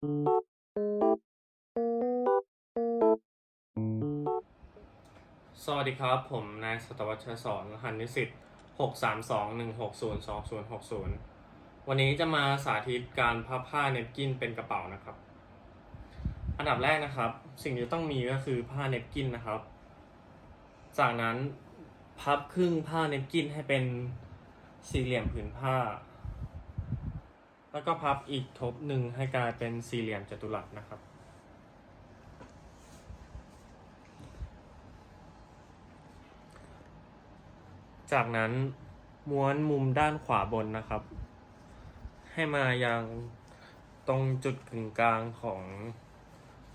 สวัสดีครับ ผมนายสตวัชรสอนรหัสนิสิตหกสามสองหนึ่งหกศูนย์สองศูนย์หกศูนย์วันนี้จะมาสาธิตการพับผ้าเนปกินเป็นกระเป๋านะครับ อันดับแรกนะครับ สิ่งที่ต้องมีก็คือผ้าเนปกินนะครับ จากนั้นพับครึ่งผ้าเนปกินให้เป็นสี่เหลี่ยมผืนผ้า แล้วก็พับอีกทบหนึ่งให้กลายเป็นสี่เหลี่ยมจัตุรัสนะครับ จากนั้นม้วนมุมด้านขวาบนนะครับ ให้มายังตรงจุดกึ่งกลางของ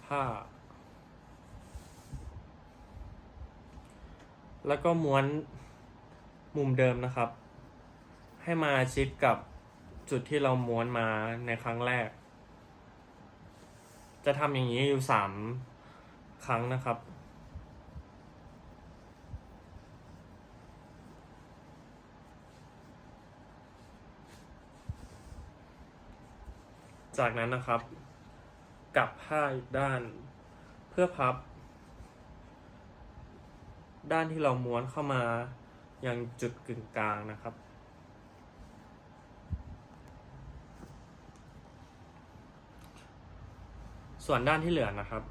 ผ้า แล้วก็ม้วนมุมเดิมนะครับ ให้มาชิดกับ จุดที่เราม้วนมาในครั้งแรก จะทำอย่างนี้อยู่สามครั้งนะครับจากนั้นนะครับ กลับผ้าอีกด้าน เพื่อพับ ด้านที่เราม้วนเข้ามายังจุดกึ่งกลางนะครับ ส่วนด้านที่เหลือนะครับ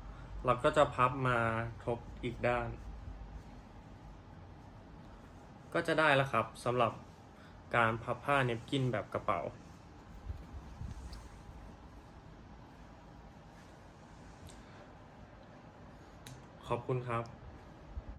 เราก็จะพับมาทบอีกด้าน ก็จะได้แล้วครับสำหรับการพับผ้าเนปกินแบบกระเป๋า ขอบคุณครับ